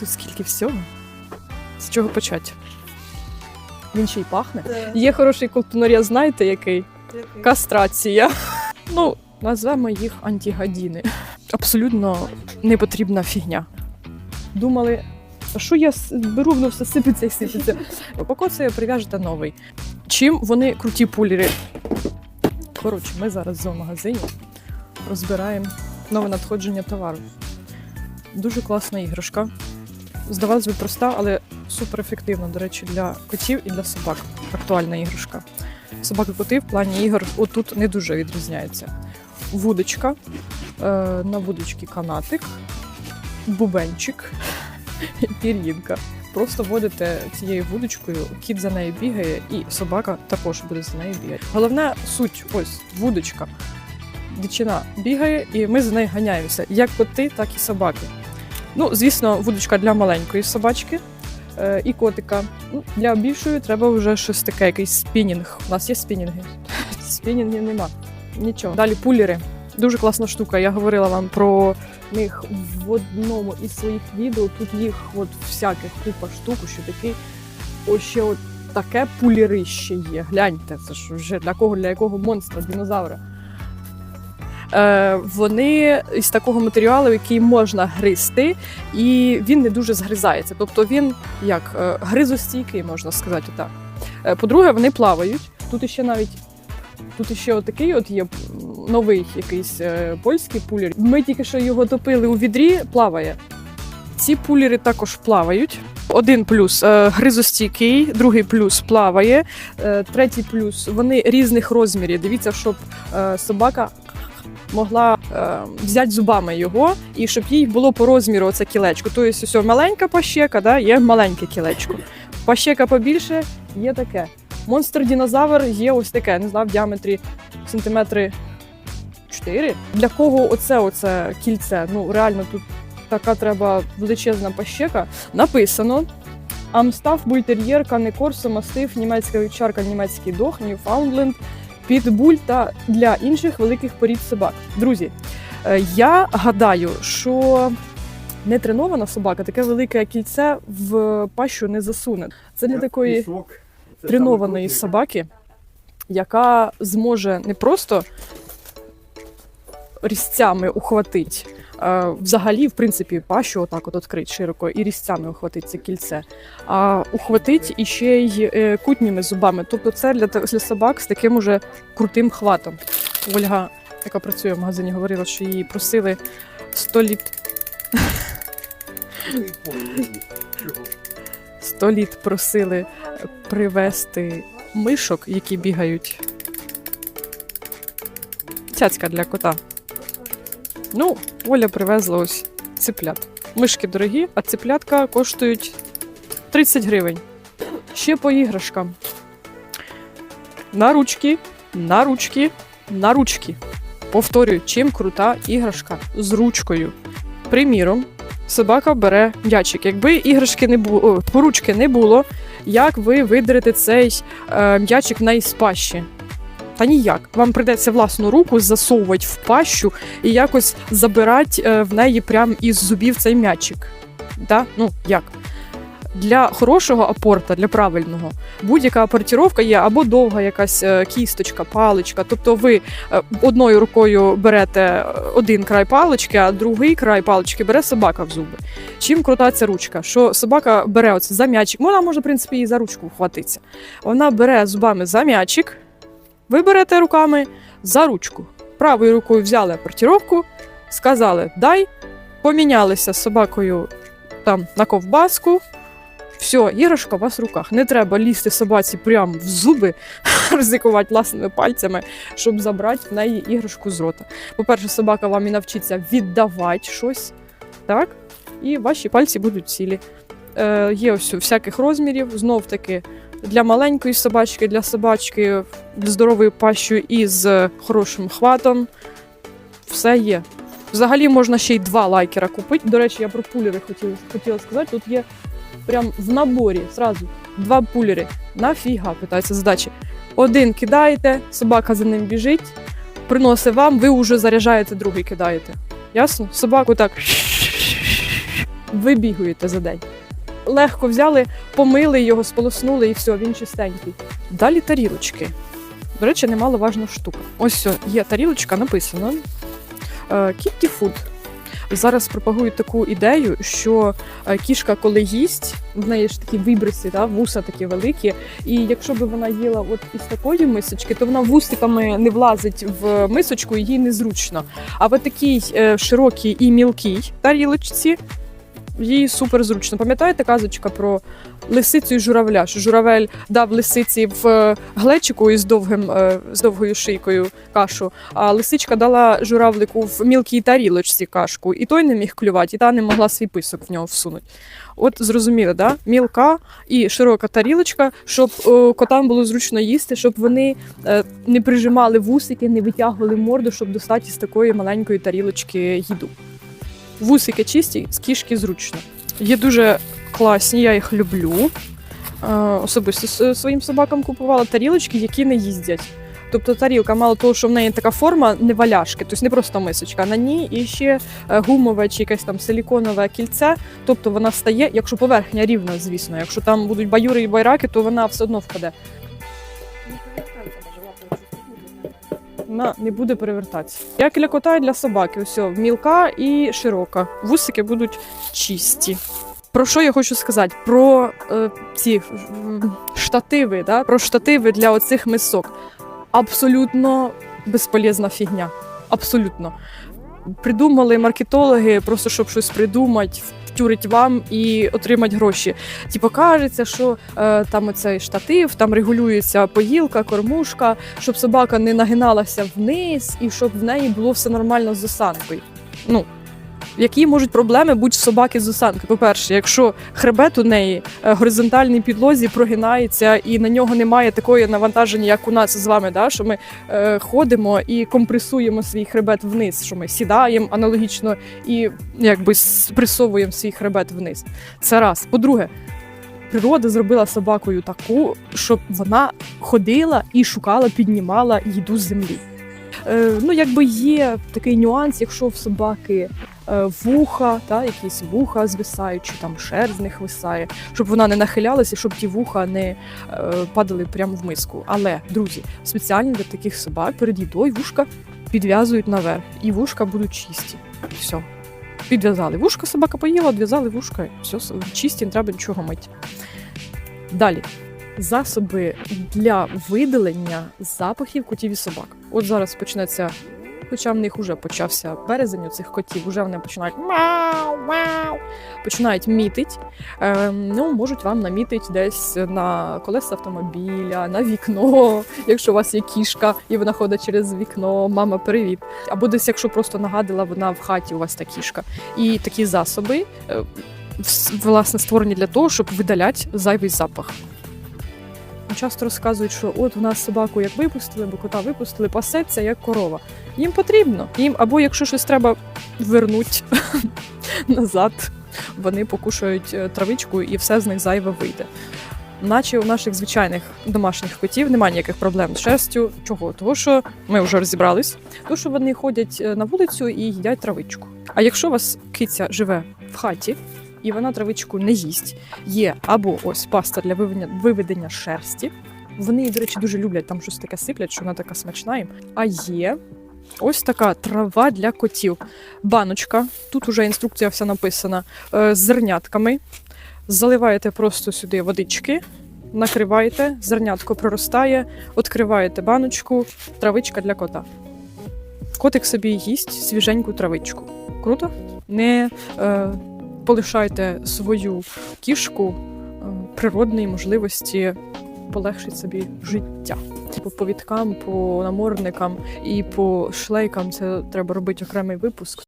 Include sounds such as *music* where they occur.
Тут скільки всього. З чого почати? Він ще й пахне. Є хороший колтунорія, знаєте який? Кастрація. Ну, назвемо їх антигадіни. Абсолютно непотрібна фігня. Думали, а що я беру, воно все сипеться і сипеться. Покоцає, прив'яжете новий. Чим вони круті пулери? Коротше, ми зараз в зоомагазині розбираємо нове надходження товару. Дуже класна іграшка. Здавалось би, проста, але супер ефективна, до речі, для котів і для собак. Актуальна іграшка. Собаки коти в плані ігор отут не дуже відрізняються. Вудочка, е, на вудочці канатик, бубенчик, *laughs* пір'їнка. Просто водите цією вудочкою, кіт за нею бігає, і собака також буде за нею бігати. Головна суть ось вудочка. Дичина бігає, і ми за нею ганяємося. Як коти, так і собаки. Ну, звісно, вудочка для маленької собачки е, і котика. Ну, для більшої треба вже щось таке, якийсь спінінг. У нас є спінінги. *laughs* Спінінгів нема. Нічого. Далі пулери. Дуже класна штука. Я говорила вам про них в одному із своїх відео. Тут їх от всяких купа штук, що такий ось ще от таке пулірище є. Гляньте, це ж вже для кого, для якого монстра, динозавра. Е, вони із такого матеріалу, який можна гризти, і він не дуже згризається. Тобто він як е, гризостійкий, можна сказати так. Е, По-друге, вони плавають. Тут іще навіть тут іще отакий от є новий якийсь польський пулір. Ми тільки що його топили у відрі, плаває. Ці пулери також плавають. Один плюс гризостійкий, другий плюс плаває, третій плюс вони різних розмірів. Дивіться, щоб собака могла е, взяти зубами його, і щоб їй було по розміру оце кілечко. Тобто, ось маленька пащека, да, є маленьке кілечко. Пащека побільше є таке. Монстр динозавр є ось таке, не знаю, в діаметрі сантиметри 4. Для кого оце, оце кільце? Ну реально тут така треба величезна пащека. Написано. Амстав, бультер'єр, канекорсо, мастиф, німецька вівчарка, німецький дог, Ньюфаундленд, підбуль та для інших великих порід собак. Друзі, е, я гадаю, що нетренована собака таке велике кільце в пащу не засуне. Це для такої тренованої собаки, яка зможе не просто різцями ухватити, взагалі, в принципі, пащу отак от відкрити широко і різцями ухватити це кільце, а ухватить іще й е, кутніми зубами. Тобто це для, для собак з таким уже крутим хватом. Ольга, яка працює в магазині, говорила, що її просили 100 літ 100 літ просили привезти мишок, які бігають. Цяцька для кота. Ну, Оля привезла ось циплят. Мишки дорогі, а циплятка коштують 30 гривень. Ще по іграшкам. На ручки, на ручки, на ручки. Повторюю, чим крута іграшка з ручкою. Приміром, собака бере м'ячик. Якби іграшки не було, поручки не було, як ви видерете цей е, м'ячик на із пащі? Та ніяк. Вам прийдеться власну руку засовувати в пащу і якось забирати е, в неї прям із зубів цей м'ячик. Да? Ну, як? Для хорошого апорта, для правильного, будь-яка апортіровка є або довга якась е, кісточка, паличка. Тобто ви е, одною рукою берете один край палички, а другий край палички бере собака в зуби. Чим крута ця ручка? Що собака бере оце за м'ячик, вона може, в принципі, і за ручку вхватитися. Вона бере зубами за м'ячик, ви берете руками за ручку. Правою рукою взяли апортіровку, сказали дай, помінялися з собакою там на ковбаску. Все, іграшка у вас в руках. Не треба лізти собаці прямо в зуби, *laughs* ризикувати власними пальцями, щоб забрати в неї іграшку з рота. По-перше, собака вам і навчиться віддавати щось, так? І ваші пальці будуть цілі. Е, є ось всяких розмірів, знов таки для маленької собачки, для собачки здоровою пащою і з хорошим хватом. Все є. Взагалі можна ще й два лайкера купити. До речі, я про пулери хотіла, хотіла сказати. Тут є прям в наборі зразу два пулери. Нафіга, питається задачі. Один кидаєте, собака за ним біжить, приносить вам, ви вже заряджаєте, другий кидаєте. Ясно? Собаку так вибігуєте за день. Легко взяли, помили його, сполоснули і все, він чистенький. Далі тарілочки. До речі, немаловажна штука. Ось все, є тарілочка, написано е, Kitty Food. Зараз пропагують таку ідею, що е, кішка, коли їсть, в неї ж такі вибриси, да, вуса такі великі. І якщо б вона їла от із такої мисочки, то вона вустиками не влазить в мисочку, і їй незручно. А в такій е, широкій і мілкій тарілочці їй супер зручно. Пам'ятаєте казочка про лисицю і журавля? Що журавель дав лисиці в е, глечику із довгим е, з довгою шийкою кашу, а лисичка дала журавлику в мілкій тарілочці кашку, і той не міг клювати, і та не могла свій писок в нього всунути. От зрозуміли, да? мілка і широка тарілочка, щоб е, котам було зручно їсти, щоб вони е, не прижимали вусики, не витягували морду, щоб достати з такої маленької тарілочки їду. Вусики чисті, з кішки зручно. Є дуже класні, я їх люблю. Е, Особисто своїм собакам купувала тарілочки, які не їздять. Тобто тарілка, мало того, що в неї така форма не валяшки, тобто не просто мисочка. На ній і ще е, гумове чи якесь там силіконове кільце. Тобто вона стає, якщо поверхня рівна, звісно. Якщо там будуть баюри і байраки, то вона все одно впаде. Вона не буде перевертатися. Як для кота, і для собаки. Все, мілка і широка. Вусики будуть чисті. Про що я хочу сказати? Про е, ці штативи, да? про штативи для оцих мисок. Абсолютно безполезна фігня. Абсолютно. Придумали маркетологи, просто щоб щось придумати, втюрить вам і отримать гроші. Типу кажеться, що е, там оцей штатив, там регулюється поїлка, кормушка, щоб собака не нагиналася вниз і щоб в неї було все нормально з осанкою. Ну, які можуть проблеми бути собаки з осанкою? По-перше, якщо хребет у неї е, горизонтальній підлозі прогинається і на нього немає такої навантаження, як у нас з вами, да? що ми е, ходимо і компресуємо свій хребет вниз, що ми сідаємо аналогічно і якби спресовуємо свій хребет вниз. Це раз. По-друге, природа зробила собакою таку, щоб вона ходила і шукала, піднімала їду з землі. Е, ну, якби є такий нюанс, якщо в собаки вуха, та, якісь вуха звисають, чи там шерсть з них висає, щоб вона не нахилялася, щоб ті вуха не е, падали прямо в миску. Але, друзі, спеціально для таких собак перед їдою вушка підв'язують наверх, і вушка будуть чисті. Все. Підв'язали вушка, собака поїла, відв'язали вушка, все чисті, не треба нічого мити. Далі. Засоби для видалення запахів котів і собак. От зараз почнеться, хоча в них вже почався березень у цих котів, вже вони починають мяу, мяу, починають мітить. Е, ну, можуть вам намітить десь на колеса автомобіля, на вікно, якщо у вас є кішка і вона ходить через вікно, мама, привіт. Або десь, якщо просто нагадала, вона в хаті у вас та кішка. І такі засоби. е, Власне, створені для того, щоб видаляти зайвий запах. Часто розказують, що от в нас собаку як випустили, бо кота випустили, пасеться як корова. Їм потрібно. Їм або якщо щось треба вернуть *laughs* назад, вони покушають е, травичку і все з них зайве вийде. Наче у наших звичайних домашніх котів немає ніяких проблем з шерстю. Чого? Того, що ми вже розібрались, тому що вони ходять е, на вулицю і їдять травичку. А якщо у вас киця живе в хаті і вона травичку не їсть, є або ось паста для виведення, шерсті. Вони, її, до речі, дуже люблять там щось таке сиплять, що вона така смачна їм. А є ось така трава для котів. Баночка. Тут уже інструкція вся написана е, з зернятками. Заливаєте просто сюди водички, накриваєте, зернятко проростає, відкриваєте баночку, травичка для кота. Котик собі їсть свіженьку травичку. Круто? Не е, полишайте свою кішку е, природної можливості полегшити собі життя. По повідкам, по наморникам і по шлейкам це треба робити окремий випуск.